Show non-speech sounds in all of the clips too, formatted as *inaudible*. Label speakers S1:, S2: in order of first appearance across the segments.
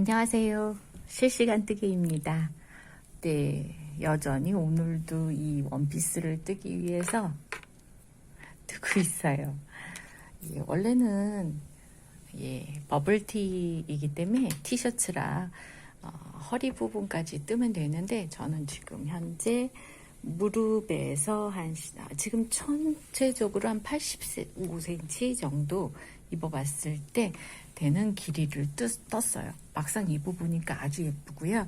S1: 안녕하세요. 실시간 뜨기입니다. 네, 여전히 오늘도 이 원피스를 뜨기 위해서 뜨고 있어요. 예, 원래는 예, 버블티이기 때문에 티셔츠라 어, 허리 부분까지 뜨면 되는데 저는 지금 현재 무릎에서 한 시- 아, 지금 전체적으로 한 85cm 정도 입어봤을 때 되는 길이를 뜨, 떴어요. 막상 입어보니까 아주 예쁘고요.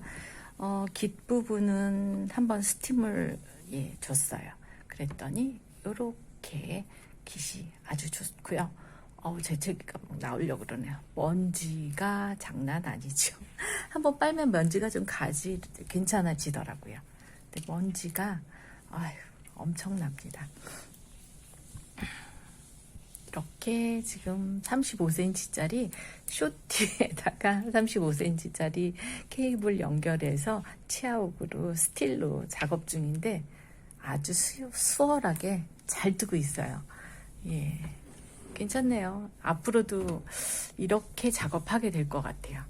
S1: 어, 깃 부분은 한번 스팀을 예, 줬어요. 그랬더니 이렇게 깃이 아주 좋고요. 어우 재채기가 막 나오려고 그러네요. 먼지가 장난 아니죠. *laughs* 한번 빨면 먼지가 좀 가지 괜찮아지더라고요. 근데 먼지가 아휴 엄청납니다. 이렇게 지금 35cm짜리 쇼티에다가 *laughs* 35cm짜리 케이블 연결해서 치아옥으로 스틸로 작업 중인데 아주 수, 수월하게 잘 뜨고 있어요. 예. 괜찮네요. 앞으로도 이렇게 작업하게 될 것 같아요.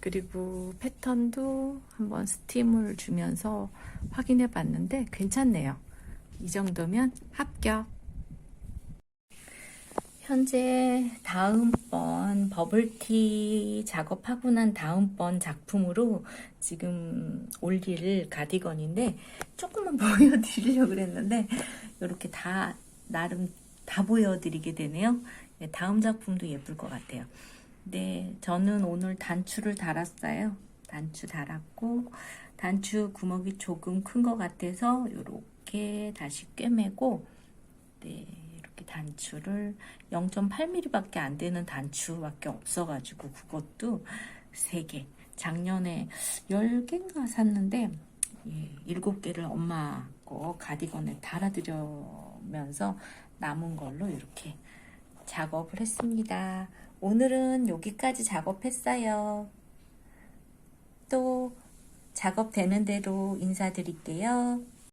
S1: 그리고 패턴도 한번 스팀을 주면서 확인해 봤는데 괜찮네요. 이 정도면 합격. 현재 다음번 버블티 작업하고 난 다음번 작품으로 지금 올릴 가디건인데 조금만 *laughs* 보여드리려고 그랬는데 이렇게 다 나름 다 보여드리게 되네요. 네, 다음 작품도 예쁠 것 같아요. 네, 저는 오늘 단추를 달았어요. 단추 달았고 단추 구멍이 조금 큰 것 같아서 이렇게 다시 꿰매고 네, 이렇게 단추를 0.8mm밖에 안 되는 단추밖에 없어가지고 그것도 3개 작년에 10개인가 샀는데 예, 7개를 엄마 거 가디건에 달아드리면서 남은 걸로 이렇게 작업을 했습니다. 오늘은 여기까지 작업했어요. 또 작업되는 대로 인사드릴게요.